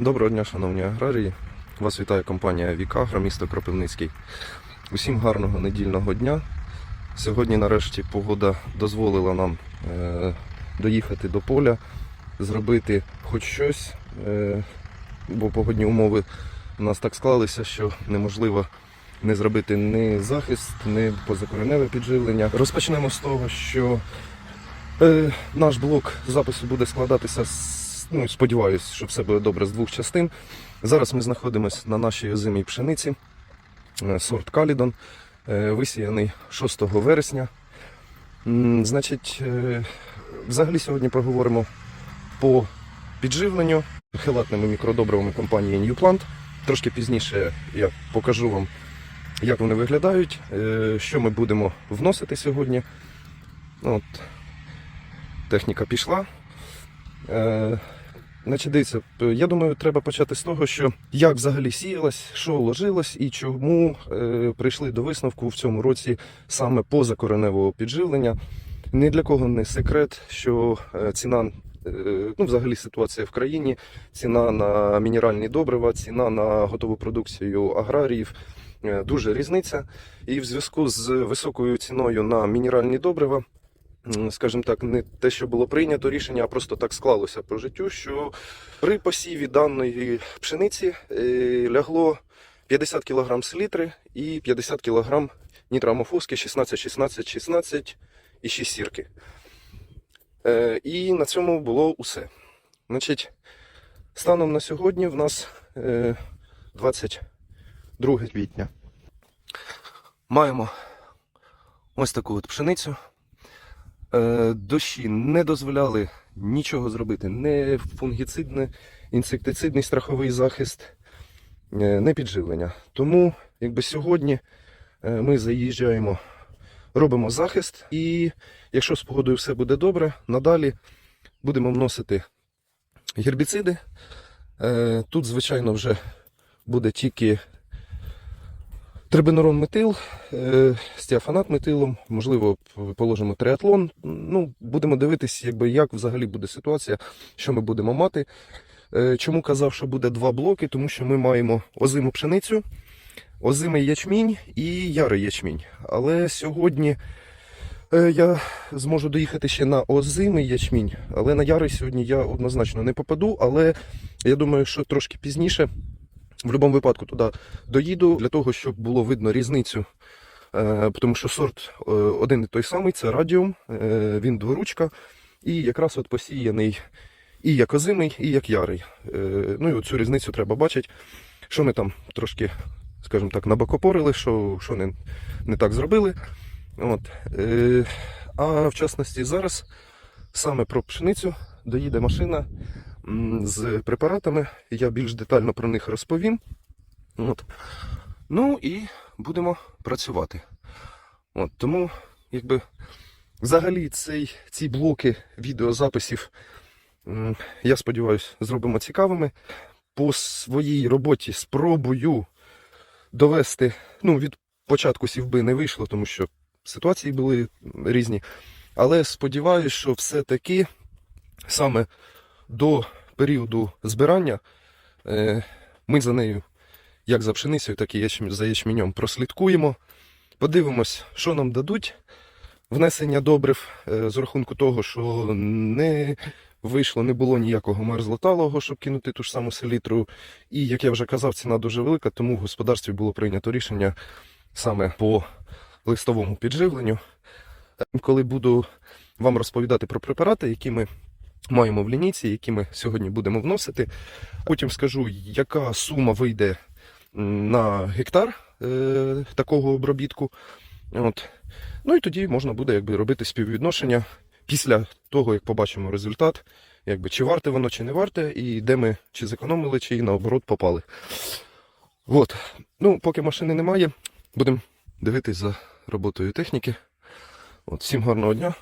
Доброго дня, шановні аграрії. Вас вітає компанія Вікагро, місто Кропивницький. Усім гарного недільного дня. Сьогодні, нарешті, погода дозволила нам е, доїхати до поля, зробити хоч щось, е, бо погодні умови у нас так склалися, що неможливо не зробити ні захист, ні позакореневе підживлення. Розпочнемо з того, що Е, наш блок запису буде складатися з, ну, сподіваюсь, що все буде добре з двох частин. Зараз ми знаходимося на нашій озимій пшениці, е, сорт Калідон, е, висіяний 6 вересня. Значить, е, взагалі сьогодні поговоримо по підживленню хелатними мікродобривами компанії Newplant. Трошки пізніше я покажу вам, як вони виглядають, що ми будемо вносити сьогодні. От, техніка пішла. Значить, дивіться, я думаю, треба почати з того, що як взагалі сіялось, що ложилось і чому е, прийшли до висновку в цьому році саме позакореневого підживлення. Ні для кого не секрет, що е, ціна, е, ну взагалі ситуація в країні, ціна на мінеральні добрива, ціна на готову продукцію аграріїв. е, Дуже різниця. І в зв'язку з високою ціною на мінеральні добрива скажімо так, не те, що було прийнято рішення, а просто так склалося по життю, що при посіві даної пшениці е, лягло 50 кг селітри і 50 кг нітрамофоски 16, 16, 16 і 6 сірки. Е, і на цьому було усе. Значить, станом на сьогодні в нас е, 22 квітня. Маємо ось таку от пшеницю. Е, дощі не дозволяли нічого зробити, не фунгіцидний, інсектицидний страховий захист, е, не підживлення. Тому, якби сьогодні е, ми заїжджаємо, робимо захист, і якщо з погодою все буде добре, надалі будемо вносити гербіциди. Тут, звичайно, вже буде тільки Трибенорон метил, е, стіафанат метилом, можливо, положимо триатлон. Ну, будемо дивитись, якби, як взагалі буде ситуація, що ми будемо мати. Е, Чому казав, що буде два блоки? Тому що ми маємо озиму пшеницю, озимий ячмінь і ярий ячмінь. Але сьогодні е, я зможу доїхати ще на озимий ячмінь, але на ярий сьогодні я однозначно не попаду. Але я думаю, що трошки пізніше. В будь-якому випадку туди доїду для того, щоб було видно різницю. Е, тому що сорт е, один і той самий, це радіум, е, він дворучка, і якраз от посіяний і як озимий, і як ярий. Ну і цю різницю треба бачити, що ми там трошки, скажімо так, набокопорили, що, що не, не так зробили. От. А в частності зараз саме про пшеницю доїде машина з препаратами. Я більш детально про них розповім. От. Ну і будемо працювати. От, тому, якби, взагалі, цей, ці блоки відеозаписів, я сподіваюся, зробимо цікавими. По своїй роботі спробую довести. Ну, від початку сівби не вийшло, тому що ситуації були різні. Але сподіваюся, що все-таки саме до періоду збирання е, ми за нею, як за пшеницею, так і за ячменем прослідкуємо. Подивимось, що нам дадуть внесення добрив е, з рахунку того, що не вийшло, не було ніякого мерзлоталого, щоб кинути ту ж саму селітру. І, як я вже казав, ціна дуже велика, тому в господарстві було прийнято рішення саме по листовому підживленню. Е, Коли буду вам розповідати про препарати, які ми маємо в лінійці, які ми сьогодні будемо вносити. Потім скажу, яка сума вийде на гектар е, такого обробітку. От. Ну і тоді можна буде якби, робити співвідношення після того, як побачимо результат, якби, чи варте воно, чи не варте, і де ми чи зекономили, чи наоборот попали. От. Ну, поки машини немає, будемо дивитись за роботою техніки. От, всім гарного дня,